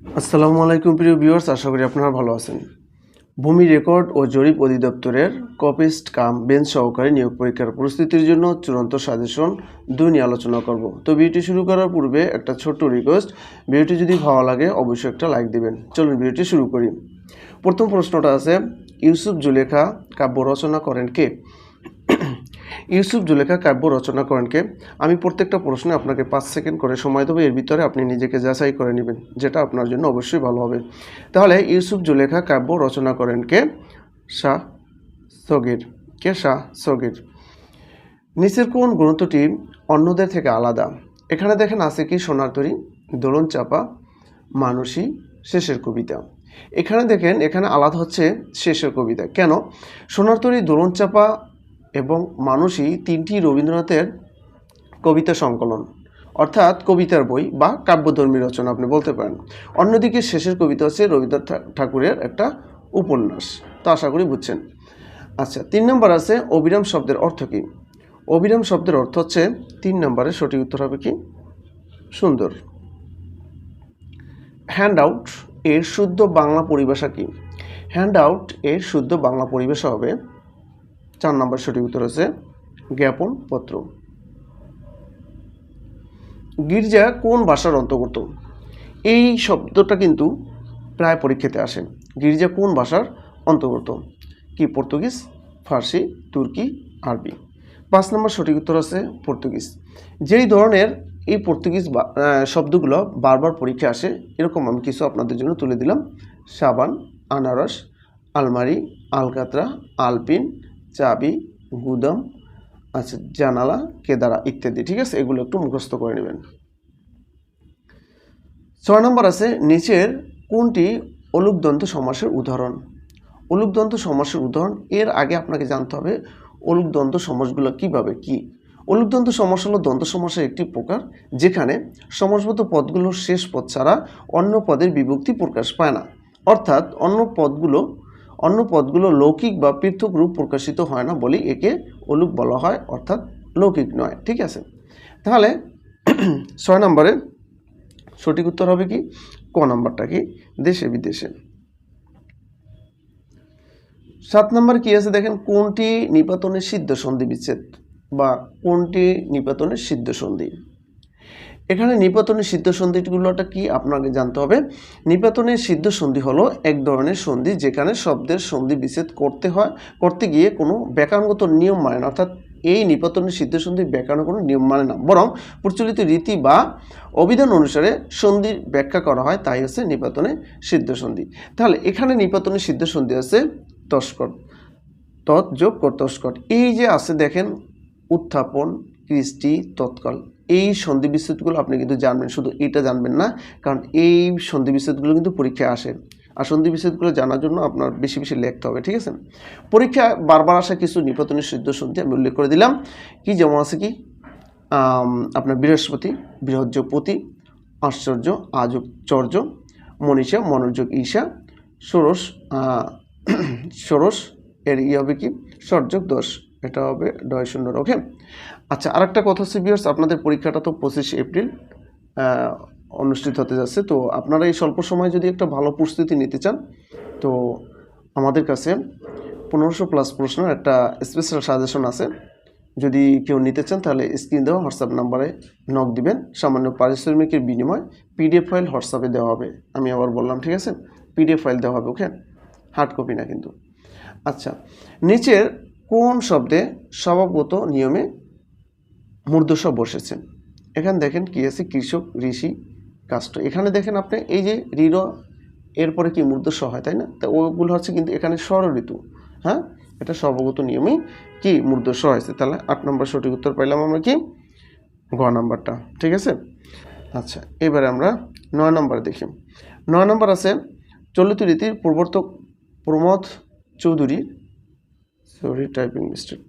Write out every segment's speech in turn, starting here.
আসসালামু আলাইকুম, প্রিয় ভিউয়ার্স, আশা করি আপনারা ভালো আছেন। ভূমি রেকর্ড ও জরিপ অধিদপ্তরের কপিস্ট কাম বেঞ্চ সহকারী নিয়োগ পরীক্ষার প্রস্তুতির জন্য চূড়ান্ত সাজেশন দুই নিয়ে আলোচনা করব। তো ভিডিওটি শুরু করার পূর্বে একটা ছোট্ট রিকোয়েস্ট ভিডিওটি যদি ভালো লাগে, অবশ্যই একটা লাইক দিবেন। চলুন ভিডিওটি শুরু করি। প্রথম প্রশ্নটা আছে, ইউসুফ জুলেখা কাব্য রচনা করেন কে? ইউসুফ জুলেখা কাব্য রচনা করেন কে? আমি প্রত্যেকটা প্রশ্নে আপনাকে পাঁচ সেকেন্ড করে সময় দেবো, এর ভিতরে আপনি নিজেকে যাচাই করে নেবেন, যেটা আপনার জন্য অবশ্যই ভালো হবে। তাহলে ইউসুফ জুলেখা কাব্য রচনা করেন কে? শাহ সগির। কে শাহ সগির? নিচের কোন গ্রন্থটি অন্যদের থেকে আলাদা? এখানে দেখেন আছে কি সোনার তরী, দোলন চাপা, মানসী, শেষের কবিতা। এখানে দেখেন, এখানে আলাদা হচ্ছে শেষের কবিতা। কেন? সোনার তরী, দোলন চাপা এবং মানসী তিনটি রবীন্দ্রনাথের কবিতা সংকলন, অর্থাৎ কবিতার বই বা কাব্যধর্মী রচনা, আপনি বলতে পারেন। অন্যদিকে শেষের কবিতা হচ্ছে রবীন্দ্রনাথ ঠাকুরের একটা উপন্যাস। তো আশা করি বুঝছেন। আচ্ছা তিন নম্বর আছে অবিরাম শব্দের অর্থ কী? অবিরাম শব্দের অর্থ হচ্ছে তিন নম্বরের সঠিক উত্তর হবে কি? সুন্দর। হ্যান্ড আউট এর শুদ্ধ বাংলা পরিভাষা কি? হ্যান্ড আউট এর শুদ্ধ বাংলা পরিভাষা হবে চার নম্বর সঠিক উত্তর আছে জ্ঞাপন পত্র। গির্জা কোন ভাষার অন্তর্গত? এই শব্দটা কিন্তু প্রায় পরীক্ষাতে আসে। গির্জা কোন ভাষার অন্তর্গত? কি, পর্তুগিজ, ফার্সি, তুর্কি, আরবি? পাঁচ নম্বর সঠিক উত্তর আছে পর্তুগিজ। যেই ধরনের এই পর্তুগিজ শব্দগুলো বারবার পরীক্ষা আসে, এরকম আমি কিছু আপনাদের জন্য তুলে দিলাম। সাবান, আনারস, আলমারি, আলকাতরা, আলপিন চাবি, গুদাম আচ্ছা জানালা, কেদারা ইত্যাদি, ঠিক আছে? এগুলো একটু মুখস্থ করে নেবেন। ছয় নম্বর আছে, নিচের কোনটি অলুকদন্ত সমাসের উদাহরণ? অলুকদন্ত সমাসের উদাহরণ, এর আগে আপনাকে জানতে হবে অলুকদন্ত সমাসগুলো কীভাবে কি? অলুকদন্ত সমাস হলো দন্ত সমাসের একটি প্রকার, যেখানে সমাসবদ্ধ পদগুলোর শেষ পদ ছাড়া অন্য পদের বিভক্তি প্রকাশ পায় না। অর্থাৎ অন্য পদগুলো অন্য পদগুলো লৌকিক বা পৃথক রূপ প্রকাশিত হয় না বলেই একে অলুক বলা হয়, অর্থাৎ লৌকিক নয়, ঠিক আছে? তাহলে ছয় নম্বরে সঠিক উত্তর হবে কি? ক নম্বরটা কি? দেশে বিদেশে। সাত নম্বর কি আছে দেখেন? কোনটি নিপাতনের সিদ্ধ সন্ধি বিচ্ছেদ বা কোনটি নিপাতনের সিদ্ধ সন্ধি এখানে নিপাতনের সিদ্ধ সন্ধিগুলোটা কি? আপনাকে জানতে হবে। নিপাতনের সিদ্ধ সন্ধি হলো এক ধরনের সন্ধি যেখানে শব্দের সন্ধি বিচ্ছেদ করতে হয়, করতে গিয়ে কোনো ব্যাকরণগত নিয়ম মানে না, অর্থাৎ এই নিপাতনের সিদ্ধ সন্ধি ব্যাকরণের কোনো নিয়ম মানে না। বরং প্রচলিত রীতি বা অভিধান অনুসারে সন্ধির ব্যাখ্যা করা হয়, তাই হচ্ছে নিপাতনের সিদ্ধ সন্ধি। তাহলে এখানে নিপাতনের সিদ্ধ সন্ধি আছে তস্কর, তৎ যোগ কর, তস্কর। এই যে আছে দেখেন, উত্থাপন, কৃষ্টি, তৎকাল। এই সন্ধি বিচ্ছেদগুলো আপনি কিন্তু জানবেন, শুধু এটা জানবেন না, কারণ এই সন্ধি বিচ্ছেদগুলো কিন্তু পরীক্ষায় আসে। আর সন্ধি বিচ্ছেদগুলো জানার জন্য আপনার বেশি বেশি লিখতে হবে, ঠিক আছে? পরীক্ষায় বারবার আসা কিছু নিপাতনের সিদ্ধ সন্ধি আমি উল্লেখ করে দিলাম। কি যেমন আছে কি? আপনার বৃহস্পতি বৃহজ্যোগপতি আশ্চর্য আযোগচর্য মনীষা, মনোযোগ, ঈশা, ষোড়শ ষোড়শ, এর ই হবে কি? সর্যোগ দশ, এটা হবে, ডয়, শূন্য ওকে আচ্ছা আরেকটা কথা বিয়ার্স আপনাদের পরীক্ষাটা তো পঁচিশে এপ্রিল অনুষ্ঠিত হতে যাচ্ছে। তো আপনারা এই স্বল্প সময়ে যদি একটা ভালো প্রস্তুতি নিতে চান, তো আমাদের কাছে পনেরোশো প্লাস প্রশ্ন একটা স্পেশাল সাজেশন আছে। যদি কেউ নিতে চান, তাহলে স্ক্রিন দেওয়া হোয়াটসঅ্যাপ নাম্বারে নক দিবেন। সামান্য পারিশ্রমিকের বিনিময় পিডিএফ ফাইল হোয়াটসঅ্যাপে দেওয়া হবে। আমি আবার বললাম, ঠিক আছে? পিডিএফ ফাইল দেওয়া হবে ওকে হার্ড কপি না কিন্তু। আচ্ছা নিচের কোন শব্দে স্বভাবগত নিয়মে মূর্ধস্ব বসেছে এখানে দেখেন কি আছে, কৃষক, ঋষি, কাষ্ট। এখানে দেখেন আপনি এই যে ঋণ, এরপরে কি মূর্ধস্ব হয়, তাই না? তা ওগুলো হচ্ছে কিন্তু এখানে স্বর ঋতু হ্যাঁ? এটা সর্বগত নিয়মেই কি মূর্ধস্ব হয়েছে। তাহলে আট নম্বর সঠিক উত্তর পাইলাম আমরা কি? গ নাম্বারটা, ঠিক আছে? আচ্ছা এবারে আমরা নয় নম্বর দেখি। নয় নম্বর আছে, চলিত রীতির প্রবর্তক Pramod Chowdhury sorry typing mistake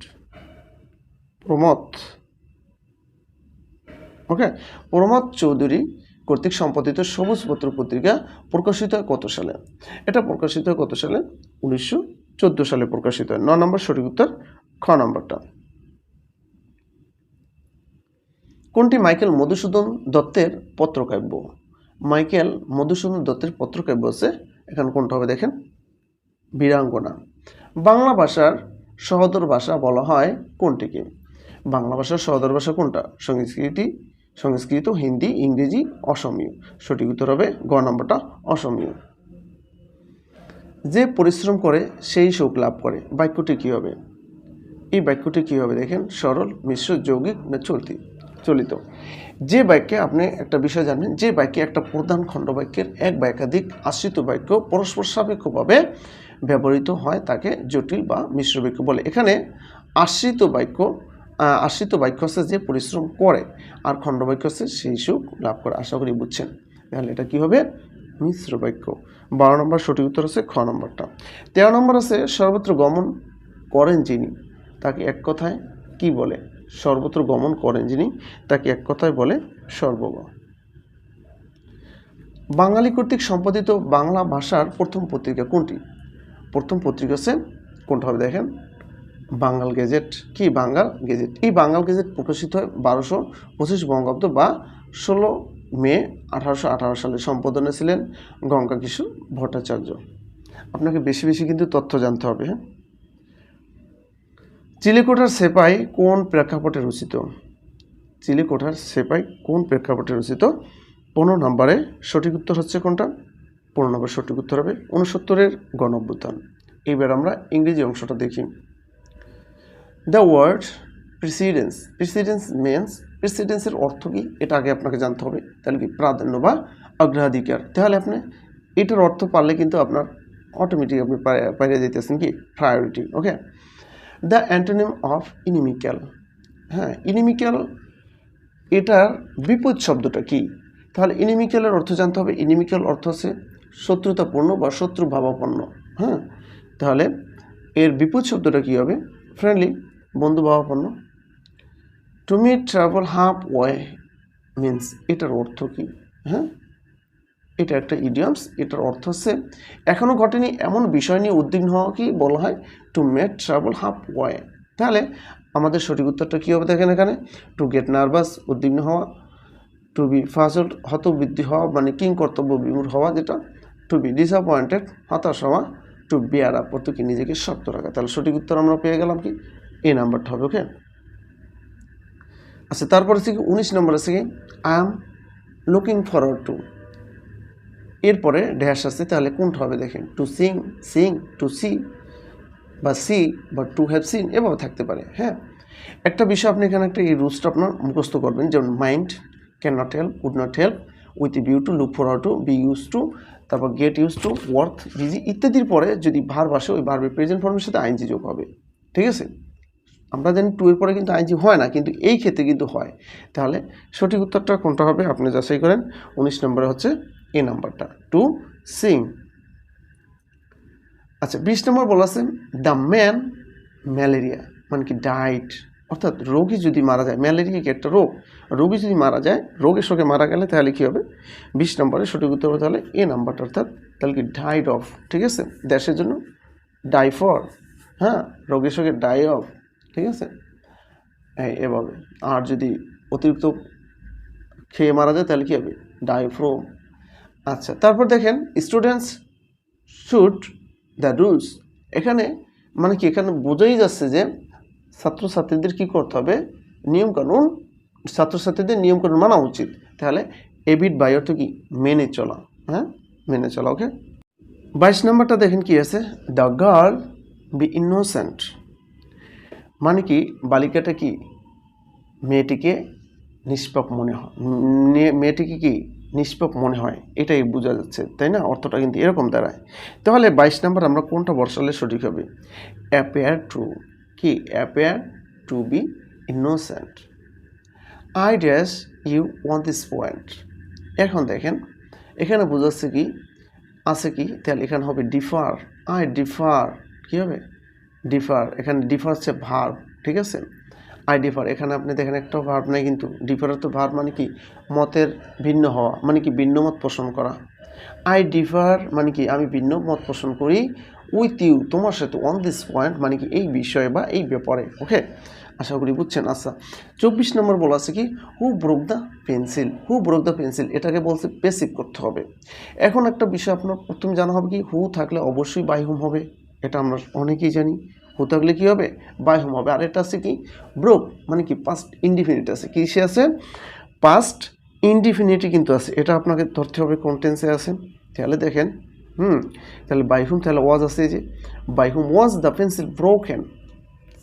Pramod okay Pramod Chowdhury কর্তৃক সম্পাদিত সবুজ পত্র পত্রিকা প্রকাশিত হয় কত সালে? এটা প্রকাশিত হয় কত সালে? উনিশশো চোদ্দ সালে প্রকাশিত হয়। ন নম্বর সঠিক উত্তর, খ নম্বরটা। কোনটি মাইকেল মধুসূদন দত্তের পত্রকাব্য? মাইকেল মধুসূদন দত্তের পত্রকাব্য আছে। এখানে কোনটা হবে দেখেন? বীরাঙ্গনা। বাংলা ভাষার সহদর ভাষা বলা হয় কোনটিকে? বাংলা ভাষার সহদর ভাষা কোনটা? সংস্কৃতি সংস্কৃত, হিন্দি, ইংরেজি, অসমীয়। সঠিক উত্তর হবে গ নম্বরটা অসমীয়। যে পরিশ্রম করে, সেই সুখ লাভ করে। বাক্যটি কী হবে? এই বাক্যটি কী হবে দেখেন, সরল, মিশ্র, যৌগিক না চলতি? চলিত। যে বাক্যে আপনি একটা বিষয় জানেন যে বাক্যে একটা প্রধান খণ্ড বাক্যের এক বা একাধিক আশ্রিত বাক্য পরস্পর সাপেক্ষভাবে ব্যবহৃত হয়, তাকে জটিল বা মিশ্র বাক্য বলে। এখানে আশ্রিত বাক্য আশ্রিত বাক্য হচ্ছে যে পরিশ্রম করে আর খণ্ড বাক্য হচ্ছে সেই সুখ লাভ করে। আশা করি বুঝছেন। তাহলে এটা কী হবে? মিশ্র বাক্য। বারো নম্বর সঠিক উত্তর আছে খ নম্বরটা। তেরো নম্বর আছে সর্বত্র গমন করেন যিনি, তাকে এক কথায় কি বলে? সর্বত্র গমন করেন যিনি, তাকে এক কথায় বলে সর্বগ। বাঙালি কর্তৃক সম্পাদিত বাংলা ভাষার প্রথম পত্রিকা কোনটি? প্রথম পত্রিকা আছে কোনটা হবে দেখেন? বাঙ্গাল গেজেট। কি বাঙ্গাল গেজেট? এই বাঙ্গাল গেজেট প্রকাশিত হয় বারোশো পঁচিশ বঙ্গাব্দ বা ষোলো মে আঠারোশো আঠারো সালে। সম্পাদনে ছিলেন গঙ্গা কিশোর ভট্টাচার্য। আপনাকে বেশি বেশি কিন্তু তথ্য জানতে হবে হ্যাঁ? চিলেকোঠার সেপাই কোন প্রেক্ষাপটে রচিত? চিলিকোঠার সেপাই কোন প্রেক্ষাপটে রচিত? পনেরো নম্বরে সঠিক উত্তর হচ্ছে কোনটা? পনেরো নম্বর সঠিক উত্তর হবে উনসত্তরের গণঅভ্যুত্থান। এইবার আমরা ইংরেজি অংশটা দেখি। দ্য ওয়ার্ড প্রেসিডেন্স প্রেসিডেন্স মেন্স প্রেসিডেন্সের অর্থ কী? এটা আগে আপনাকে জানতে হবে। তাহলে কি? প্রাধান্য বা অগ্রাধিকার। তাহলে আপনি এটার অর্থ পারলে কিন্তু আপনার অটোমেটিক আপনি পাই- পাইরে যেতেছেন কি? Priority okay the antonym of inimical হ্যাঁ ইনিমিক্যাল এটার বিপদ শব্দটা কি? তাহলে ইনিমিক্যালের অর্থ জানতে হবে। ইনিমিক্যাল অর্থ হচ্ছে শত্রুতাপূর্ণ বা শত্রু ভাবাপন্ন হ্যাঁ? তাহলে এর বিপদ শব্দটা কী হবে? ফ্রেন্ডলি বন্ধু ভাবাপন্ন to me travel halfway means এটার অর্থ কী? হ্যাঁ? এটা একটা ইডিয়ামস এটার অর্থ হচ্ছে এখনও ঘটেনি, এমন বিষয় নিয়ে উদ্বিগ্ন হওয়া কি বলা হয়? To make travel halfway তাহলে আমাদের সঠিক উত্তরটা কী হবে দেখেন এখানে? টু গেট নার্ভাস উদ্বিগ্ন হওয়া। টু বি ফাজল হতবৃদ্ধি হওয়া মানে কিং কর্তব্য বিমূর হওয়া যেটা। টু বি ডিসঅ্যাপয়েন্টেড হতাশ হওয়া। টু বিয়ার আপ অর্থ কি? নিজেকে শক্ত রাখা। তাহলে সঠিক উত্তর আমরা পেয়ে গেলাম কি? এই নাম্বারটা হবে ওকে আচ্ছা তারপর হচ্ছে কি উনিশ নম্বর আছে কি I am looking forward to এরপরে ড্যাশ আছে, তাহলে কোনটা হবে দেখেন to sing sing to see বা সি বা টু হ্যাভ সিন এভাবে থাকতে পারে হ্যাঁ? একটা বিষয় আপনি এখানে একটা এই রুলসটা আপনার মুখস্থ করবেন, যেমন mind can not help would not help with view to look for to be use to তারপর get use to worth busy ইত্যাদির পরে যদি ভার আসে, ওই ভার্বের প্রেজেন্ট ফর্মের সাথে আইনজি যোগ হবে, ঠিক আছে? আমরা জানি টু এর পরে কিন্তু আইনজি হয় না, কিন্তু এই ক্ষেত্রে কিন্তু হয়। তাহলে সঠিক উত্তরটা কোনটা হবে আপনি যাচাই করেন। উনিশ নম্বরে হচ্ছে এ নাম্বারটা। টু সিং আচ্ছা বিশ নম্বর বলা আছে দ্য ম্যান ম্যালেরিয়া মানে কি ডায়েট অর্থাৎ রোগী যদি মারা যায় ম্যালেরিয়া কি একটা রোগ? রোগী যদি মারা যায়, রোগের সঙ্গে মারা গেলে তাহলে কী হবে? বিশ নম্বরে সঠিক উত্তর হবে তাহলে এ নাম্বারটা, অর্থাৎ তাহলে কি ডাইড অফ ঠিক আছে? দেশের জন্য ডাই ফর হ্যাঁ? রোগের সঙ্গে ডাই অফ ঠিক আছে? এই এভাবে আর যদি অতিরিক্ত খেয়ে মারা যায়, তাহলে কী হবে? ডাই ফ্রোম আচ্ছা তারপর দেখেন স্টুডেন্টস শুড দ্য রুলস এখানে মানে কি, এখানে বোঝাই যাচ্ছে যে ছাত্রছাত্রীদের কি করতে হবে? নিয়মকানুন, ছাত্রছাত্রীদের নিয়মকানুন মানা উচিত। তাহলে এবিট বাই অর্থ কি? মেনে চলা হ্যাঁ? মেনে চলা ওকে বাইশ নম্বরটা দেখেন কি আছে? দ্য গার্ল বি ইনোসেন্ট মানে কি? বালিকাটা কি? মেয়েটিকে নিষ্পাপ মনে হয়। মেয়েটিকে কি নিষ্পাপ মনে হয়? এটাই বোঝা যাচ্ছে, তাই না? অর্থটা কিন্তু এরকম দাঁড়ায়। তাহলে বাইশ নাম্বার আমরা কোনটা বসালে সঠিক হবে? অ্যাপেয়ার টু কি? Appear to be innocent I dash you one this point এখন দেখেন, এখানে বোঝাচ্ছে কি? আছে কি? তাহলে এখানে হবে ডিফার আই ডিফার কী হবে? ডিফার এখানে ডিফার হচ্ছে ভার্ব ঠিক আছে? আই ডিফার এখানে আপনি দেখেন একটা ভার্ব নাই কিন্তু ডিফারের তো ভার্ব মানে কি? মতের ভিন্ন হওয়া মানে কি ভিন্ন মত পোষণ করা। আই ডিফার মানে কি? আমি ভিন্ন মত পোষণ করি উইথ ইউ তোমার সাথে অন দিস পয়েন্ট মানে কি এই বিষয়ে বা এই ব্যাপারে ওকে আশা করি বুঝছেন আচ্ছা। চব্বিশ নম্বর বলা আছে কি? Who broke the pencil who broke the pencil এটাকে বলছে পেসিভ করতে হবে। এখন একটা বিষয় আপনার, প্রথমে জানা হবে কি? হু থাকলে অবশ্যই বাই হুম হবে? এটা আমরা অনেকেই জানি। হু থাকলে কি হবে? বাই হোম হবে। আর এটা আছে কি? ব্রোক মানে কি? পাস্ট ইনডিফিনিট আছে। কি সে আছে? পাস্ট ইনডিফিনিটি কিন্তু আছে। এটা আপনাকে ধরতে হবে কোন টেন্সে আছে। তাহলে দেখেন, হুম, তাহলে বাই হুম তাহলে ওয়াজ আছে যে। By whom was the pencil broken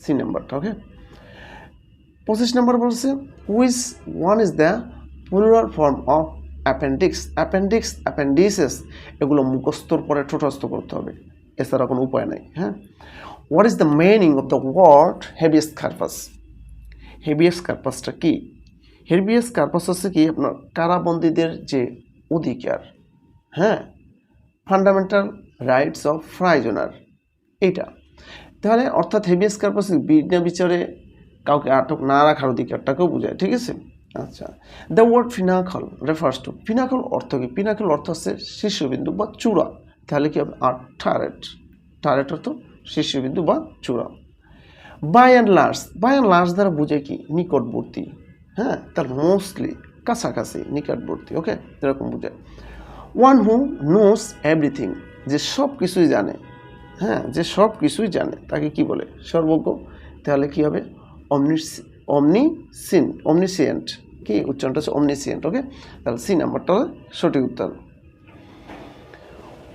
C নাম্বারটা ওকে পঁচিশ নম্বর বলছে which one is the plural form of appendix appendix appendices এগুলো মুখস্থর পরে ঠোঁটস্থ করতে হবে। এছাড়া কোনো উপায় নাই হ্যাঁ? What is the meaning of the word habeas corpus habeas কার্পাসটা কি? হেভিয়াস কার্পাস হচ্ছে কি আপনার কারাবন্দীদের যে অধিকার হ্যাঁ? ফান্ডামেন্টাল রাইটস অফ ফ্রাইজনার এইটা। তাহলে অর্থাৎ হেভিয়াস কার্পাস বিনা বিচারে কাউকে আটক না রাখার অধিকারটাকেও বোঝায়, ঠিক আছে? আচ্ছা। The word pinnacle refers to pinnacle অর্থ কি? ফিনাকল অর্থ হচ্ছে শীর্ষবিন্দু বা চূড়া। তাহলে কি হবে? আর টারেট টারেট অর্থ শীর্ষবিন্দু বা চূড়া। By and large by and large দ্বারা বোঝায় কি? নিকটবর্তী। হ্যাঁ তার মোস্টলি কাছাকাছি, নিকটবর্তী ওকে এরকম বোঝায় ওয়ান হু নোস এভরিথিং যে সব কিছুই জানে হ্যাঁ যে সব কিছুই জানে, তাকে কি বলে? সর্বজ্ঞ। তাহলে কি হবে? অমনি অমনি সিন অমনিসিয়েন্ট কি? উচ্চারণটা হচ্ছে অমনিসিয়েন্ট ওকে তাহলে সি নাম্বারটা সঠিক উত্তর।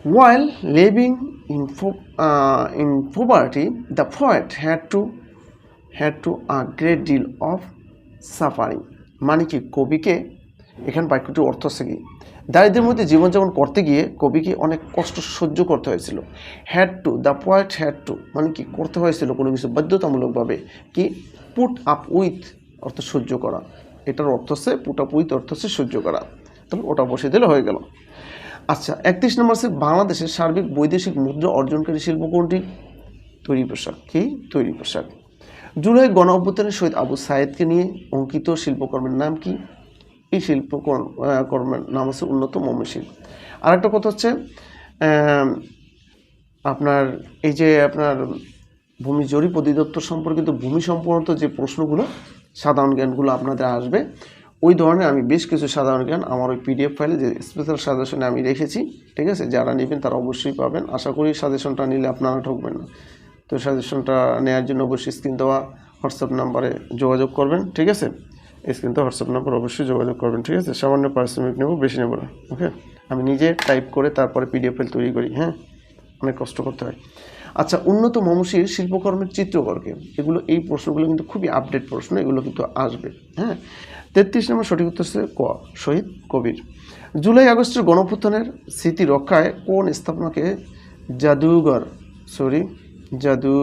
While living in, uh, in poverty, the poet had to had to a great deal of suffering. মানে কি? কবিকে এখানে বাক্যটির অর্থ হচ্ছে কি? দারিদ্রের মধ্যে জীবনযাপন করতে গিয়ে কবিকে অনেক কষ্ট সহ্য করতে হয়েছিল। Had to the poet had to মানে কি? করতে হয়েছিল কোনো কিছু বাধ্যতামূলকভাবে কি? পুট আপ উইথ অর্থ সহ্য করা। এটার অর্থ হচ্ছে পুট আপ উইথ অর্থ হচ্ছে সহ্য করা। তাহলে ওটা বসে দিলে হয়ে গেল। আচ্ছা একত্রিশ নম্বর আছে বাংলাদেশের সার্বিক বৈদেশিক মুদ্রা অর্জনকারী শিল্প কোনটি? তৈরি পোশাক। কি? তৈরি পোশাক। জুলাই গণ অভ্যুত্থানের শহীদ আবু সায়েদকে নিয়ে অঙ্কিত শিল্পকর্মের নাম কি? এই শিল্পকর্ম কর্মের নাম হচ্ছে উন্নত মৌমিশিল্প আরেকটা কথা হচ্ছে আপনার এই যে আপনার ভূমি জরিপ অধিদপ্তর সম্পর্কিত ভূমি সম্পর্কিত যে প্রশ্নগুলো, সাধারণ জ্ঞানগুলো আপনাদের আসবে ওই ধরনের আমি বেশ কিছু সাধারণ জ্ঞান আমার ওই পিডিএফ ফাইলে যে স্পেশাল সাজেশনে আমি রেখেছি, ঠিক আছে? যারা নেবেন তারা অবশ্যই পাবেন। আশা করি সাজেশনটা নিলে আপনারা ঠকবেন না। তো সাজেশনটা নেওয়ার জন্য অবশ্যই স্ক্রিন দেওয়া হোয়াটসঅ্যাপ নাম্বারে যোগাযোগ করবেন, ঠিক আছে? স্ক্রিন তো হোয়াটসঅ্যাপ নাম্বার অবশ্যই যোগাযোগ করবেন, ঠিক আছে? সামান্য পারিশ্রমিক নেব, বেশি নেব না ওকে আমি নিজে টাইপ করে তারপরে পিডিএফ ফাইল তৈরি করি হ্যাঁ? অনেক কষ্ট করতে হয়। আচ্ছা উন্নত মমসির শিল্পকর্মের চিত্রকরকে, এগুলো এই প্রশ্নগুলো কিন্তু খুবই আপডেট প্রশ্ন, এগুলো কিন্তু আসবে হ্যাঁ? তেত্রিশ নম্বর সঠিক উত্তর হচ্ছে ক, শহীদ কবির। জুলাই আগস্টের গণপুত্থানের স্মৃতি রক্ষায় কোন স্থাপনাকে জাদুঘর সরি জাদু,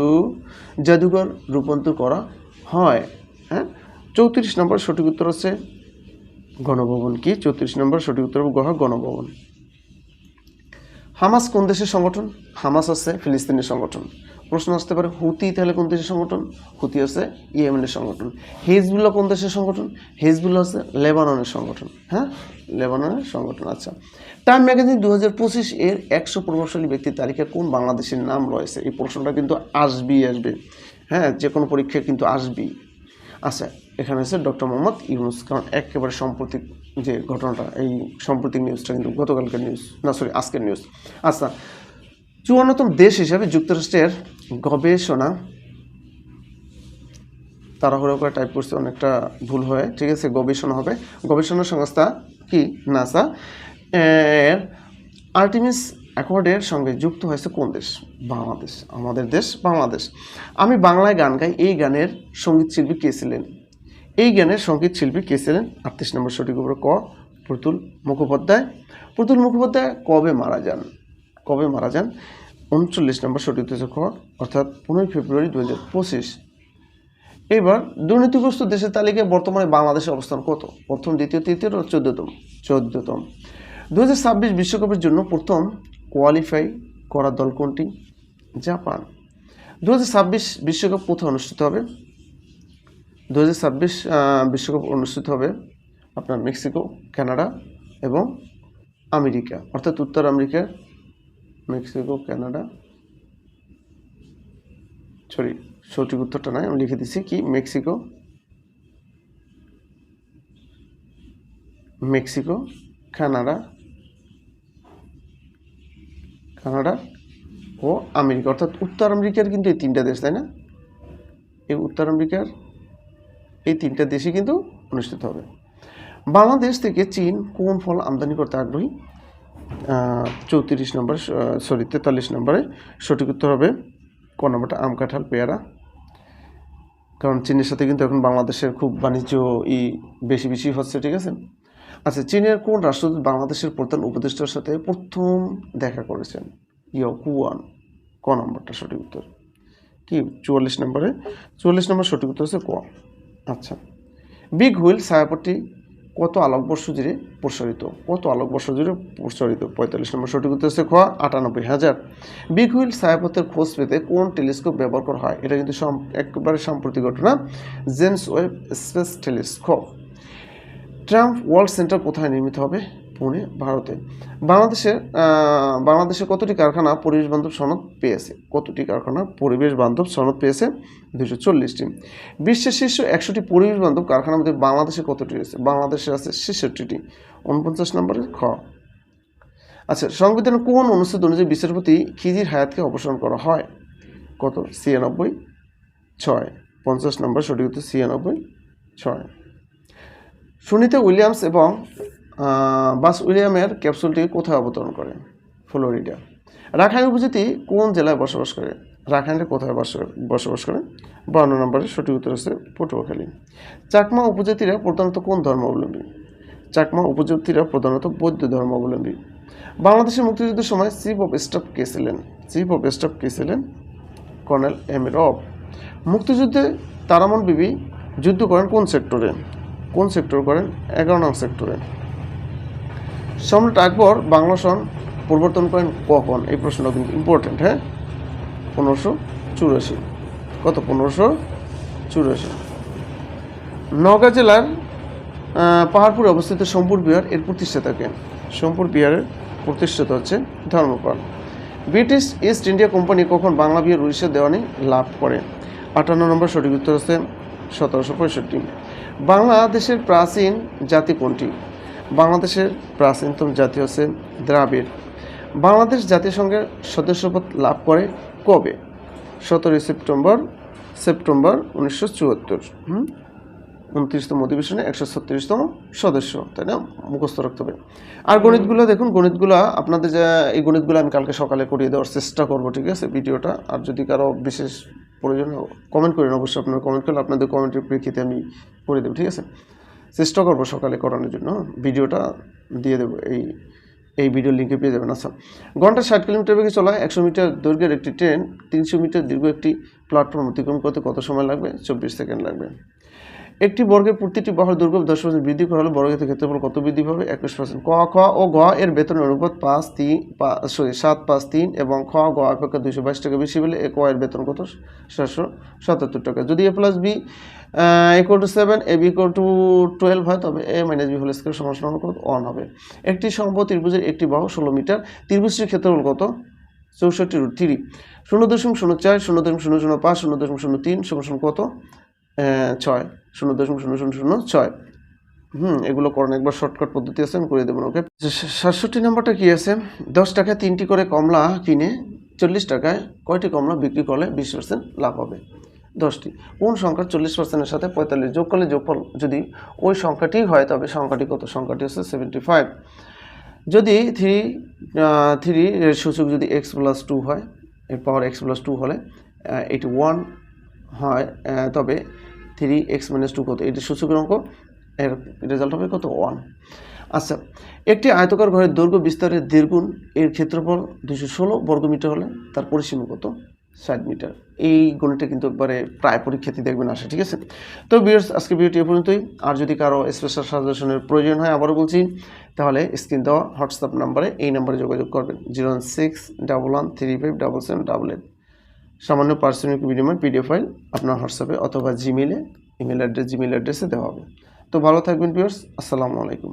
জাদুঘর রূপান্তর করা হয়? হ্যাঁ? চৌত্রিশ নম্বর সঠিক উত্তর হচ্ছে গণভবন। কি? চৌত্রিশ নম্বর সঠিক উত্তর গহ গণভবন। হামাস কোন দেশের সংগঠন? হামাস আছে ফিলিস্তিনের সংগঠন। প্রশ্ন আসতে পারে, হুতি তাহলে কোন দেশের সংগঠন? হুতি হচ্ছে ইয়েমেনের সংগঠন। হিজবুল্লাহ কোন দেশের সংগঠন? হিজবুল্লাহ হচ্ছে লেবাননের সংগঠন। হ্যাঁ? লেবাননের সংগঠন আচ্ছা। টাইম ম্যাগাজিন দু হাজার পঁচিশ এর একশো প্রভাবশালী ব্যক্তির তালিকায় কোন বাংলাদেশের নাম রয়েছে? এই প্রশ্নটা কিন্তু আসবেই, আসবে। হ্যাঁ যে কোনো পরীক্ষায় কিন্তু আসবেই। আচ্ছা এখানে আছে ডক্টর মোহাম্মদ ইউনুস, কারণ একেবারে সাম্প্রতিক যে ঘটনাটা, এই সাম্প্রতিক নিউজটা কিন্তু গতকালকের নিউজ, না, সরি, আজকের নিউজ। আচ্ছা চুয়ান্নতম দেশ হিসাবে যুক্তরাষ্ট্রের গবেষণা, তাড়াহুড়ো করে টাইপ করছে অনেকটা ভুল হয়, ঠিক আছে, গবেষণা হবে। গবেষণা সংস্থা কি? নাসা এর আর্টিমিস অ্যাকর্ডের সঙ্গে যুক্ত হয়েছে কোন দেশ? বাংলাদেশ, আমাদের দেশ বাংলাদেশ। আমি বাংলায় গান গাই, এই গানের সংগীত শিল্পী কে ছিলেন? এই গানের সংগীত শিল্পী কে ছিলেন? আটত্রিশ নম্বর সঠিক উপরে ক, প্রতুল মুখোপাধ্যায়। প্রতুল মুখোপাধ্যায় কবে মারা যান? কবে মারা যান? উনচল্লিশ নম্বর সঠিক হচ্ছে অর্থাৎ পনেরোই ফেব্রুয়ারি দু হাজার পঁচিশ। এবার দুর্নীতিগ্রস্ত দেশের তালিকায় বর্তমানে বাংলাদেশের অবস্থান কত? প্রথম, দ্বিতীয়, তৃতীয় চোদ্দতম? চোদ্দতম। দু হাজার ছাব্বিশ বিশ্বকাপের জন্য প্রথম কোয়ালিফাই করা দল কোনটি? জাপান। দু হাজার ছাব্বিশ বিশ্বকাপ কোথায় অনুষ্ঠিত হবে? দু হাজার ছাব্বিশ বিশ্বকাপ অনুষ্ঠিত হবে আপনার মেক্সিকো, কানাডা এবং আমেরিকা, অর্থাৎ উত্তর আমেরিকা মেক্সিকো, কানাডা। সরি সঠিক উত্তরটা নয় আমি লিখে দিচ্ছি কি? মেক্সিকো। Mexico, Canada. কানাডা ও আমেরিকা, অর্থাৎ উত্তর আমেরিকার কিন্তু এই তিনটা দেশ, তাই না? এই উত্তর আমেরিকার এই তিনটা দেশে কিন্তু অনুষ্ঠিত হবে। বাংলাদেশ থেকে চীন কোন ফল আমদানি করতে আগ্রহী? চৌত্রিশ নম্বর সরি তেতাল্লিশ নম্বরে সঠিক উত্তর হবে ক নম্বরটা, আম, কাঁঠাল, পেয়ারা। কারণ চীনের সাথে কিন্তু এখন বাংলাদেশের খুব বাণিজ্য ই বেশি বেশি হচ্ছে, ঠিক আছে? আচ্ছা চীনের কোন রাষ্ট্রদূত বাংলাদেশের প্রধান উপদেষ্টার সাথে প্রথম দেখা করেছেন? ইয়, কুয়ান। ক নম্বরটা সঠিক উত্তর? কি? চুয়াল্লিশ নম্বরে? চুয়াল্লিশ নম্বর সঠিক উত্তর হচ্ছে ক। আচ্ছা বিগ হুইল ছায়াপথটি কত আলোকবর্ষ জুড়ে প্রসারিত? কত আলোকবর্ষ জুড়ে প্রসারিত? পঁয়তাল্লিশ নম্বর সঠিক উত্তর হচ্ছে খ, আটানব্বই হাজার। বিগ হুইল খোঁজ পেতে কোন টেলিস্কোপ ব্যবহার করা হয়? এটা কিন্তু একেবারে সাম্প্রতিক ঘটনা। James Webb space telescope. Trump world centre কোথায় নির্মিত হবে? পুনে ভারতে বাংলাদেশের আহ, বাংলাদেশে কতটি কারখানা পরিবেশ বান্ধব সনদ পেয়েছে? কতটি কারখানা পরিবেশ বান্ধব সনদ পেয়েছে? দুশো চল্লিশটি। বিশ্বের শীর্ষ একশোটি পরিবেশ বান্ধব কারখানার মধ্যে বাংলাদেশে কতটি রয়েছে? বাংলাদেশে আছে ছেষট্টিটি। উনপঞ্চাশ নম্বরে খ। আচ্ছা সংবিধানের কোন অনুচ্ছেদ অনুযায়ী বিচারপতি খিজির হায়াতকে অপসারণ করা হয়? কত? ছিয়ানব্বই ছয়। পঞ্চাশ নম্বর সঠিক ছিয়ানব্বই ছয়। সুনিতা উইলিয়ামস এবং বাস উইলিয়ামের ক্যাপসুলটি কোথায় অবতরণ করে? ফ্লোরিডা। রাখাইন উপজাতি কোন জেলায় বসবাস করে? রাখাইনরা কোথায় বস- বসবাস করে? বান্ন নম্বরে সঠিক উত্তর হচ্ছে পটুয়াখালী। চাকমা উপজাতিরা প্রধানত কোন ধর্মাবলম্বী? চাকমা উপজাতিরা প্রধানত বৌদ্ধ ধর্মাবলম্বী। বাংলাদেশের মুক্তিযুদ্ধের সময় চিফ অফ স্টাফ কে ছিলেন? চিফ অফ স্টাফ কে ছিলেন? কর্নেল এম এ রব। মুক্তিযুদ্ধে তারামন বিবি যুদ্ধ করেন কোন সেক্টরে? কোন সেক্টর করেন? এগারো নং সেক্টরে। সম্রাট আকবর বাংলা সন পরিবর্তন করেন কখন? এই প্রশ্নটা কিন্তু ইম্পর্টেন্ট হ্যাঁ? পনেরোশো চুরাশি। কত? পনেরোশো চুরাশি। নওগাঁ জেলার পাহাড়পুরে অবস্থিত সোমপুর বিহার এর প্রতিষ্ঠাতাকে সোমপুর বিহারের প্রতিষ্ঠাতা হচ্ছে Dharmapal. British East India company কখন বাংলা বিহার উড়িষ্যা দেওয়ানি লাভ করে? আটান্ন নম্বর সঠিক উত্তর হচ্ছে সতেরোশো পঁয়ষট্টি। বাংলাদেশের প্রাচীন জাতি কোনটি? বাংলাদেশের প্রাচীনতম জাতি হচ্ছে দ্রাবিড়। বাংলাদেশ জাতিসংঘের সদস্যপদ লাভ করে কবে? সতেরোই সেপ্টেম্বর সেপ্টেম্বর উনিশশো চুয়াত্তর। উনত্রিশতম অধিবেশনে একশো ছত্রিশতম সদস্য, তাই না? মুখস্থ রাখতে হবে। আর গণিতগুলো দেখুন, গণিতগুলো আপনাদের যা, এই গণিতগুলো আমি কালকে সকালে করিয়ে দেওয়ার চেষ্টা করব, ঠিক আছে, ভিডিওটা। আর যদি কারও বিশেষ প্রয়োজন কমেন্ট করেন, অবশ্যই আপনারা কমেন্ট করলে আপনাদের কমেন্টের প্রেক্ষিতে আমি করে দেবো, ঠিক আছে? চেষ্টা করব সকালে করানোর জন্য। ভিডিওটা দিয়ে দেবো, এই এই ভিডিও লিঙ্কে পেয়ে যাবেন। আচ্ছা ঘণ্টা ষাট কিলোমিটার বেগে চলা, একশো মিটার দৈর্ঘ্যের একটি ট্রেন, তিনশো মিটার দীর্ঘ একটি প্ল্যাটফর্ম অতিক্রম করতে কত সময় লাগবে? চব্বিশ সেকেন্ড লাগবে। একটি বর্গের প্রতিটি বহর দৈর্ঘ্য দশ পার্সেন্ট বৃদ্ধি করা হলে বর্গের ক্ষেত্রফল কত বৃদ্ধি পাবে? একুশ পার্সেন্ট ক, খ ও গ এর বেতনের অনুপাত পাঁচ, তিন সরি সাত, পাঁচ, তিন এবং খ, গ অপেক্ষা দুশো বাইশ টাকা বেশি হলে এ ক এর বেতন কত? সাতশো সাতাত্তর টাকা। যদি A plus B equal to seven A B equal to twelve হয়, তবে A minus B whole square সমান সমান ওয়ান হবে। একটি সম্ভব ত্রিভুজের একটি বাহু ষোলো মিটার, ত্রিভুজটির ক্ষেত্রফল কত? চৌষট্টি রুট থ্রি শূন্য দশমিক শূন্য চার, শূন্য দশমিক শূন্য শূন্য পাঁচ, শূন্য দশমিক শূন্য তিন, সমান কত? ছয়। শূন্য দশমিক শূন্য শূন্য শূন্য ছয়। হুম, এগুলো করেন একবার শর্টকাট পদ্ধতি আছে, আমি করে দেবেন ওকে সাতষট্টি নাম্বারটা কী আছে? দশ টাকায় তিনটি করে কমলা কিনে, চল্লিশ টাকায় কয়টি কমলা বিক্রি করলে বিশ পার্সেন্ট লাভ হবে? দশটি। কোন সংখ্যার চল্লিশ পার্সেন্টের সাথে পঁয়তাল্লিশ যোগ করলে যোগফল যদি ওই সংখ্যাটি হয়, তবে সংখ্যাটি কত? সংখ্যাটি হচ্ছে সেভেন্টি ফাইভ যদি থ্রি থ্রি এর সূচক যদি এক্স প্লাস টু হয়, এর পাওয়ার এক্স প্লাস টু হলে এটি ওয়ান হয় তবে থ্রি এক্স মাইনাস টু কত? এটি সূচকের অঙ্ক, এর রেজাল্ট হবে কত? ওয়ান আচ্ছা একটি আয়তকার ঘরের দৈর্ঘ্য বিস্তারের দ্বিগুণ এর ক্ষেত্রফল দুশো ষোলো বর্গমিটার হলে, তার পরিসীমা কত? ষাট মিটার। এই গণিতটা কিন্তু একবারে প্রায় পরীক্ষাতে দেখবেন আসে ঠিক আছে? তো বিয়ার্স আজকে ভিডিওটি এ পর্যন্তই। আর যদি কারও স্পেশাল সাজেশনের প্রয়োজন হয়, আবারও বলছি, তাহলে স্ক্রিন দেওয়া হোয়াটসঅ্যাপ নাম্বারে এই নাম্বারে যোগাযোগ করবেন। Zero one six double one three five double seven double eight সামান্য পার্সোনাল বিনিময় পিডিএফ ফাইল আপনার হোয়াটসঅ্যাপে অথবা জিমেলে ইমেল অ্যাড্রেস জিমেল অ্যাড্রেসে দেওয়া হবে। তো ভালো থাকবেন পিয়ার্স আসসালামু আলাইকুম।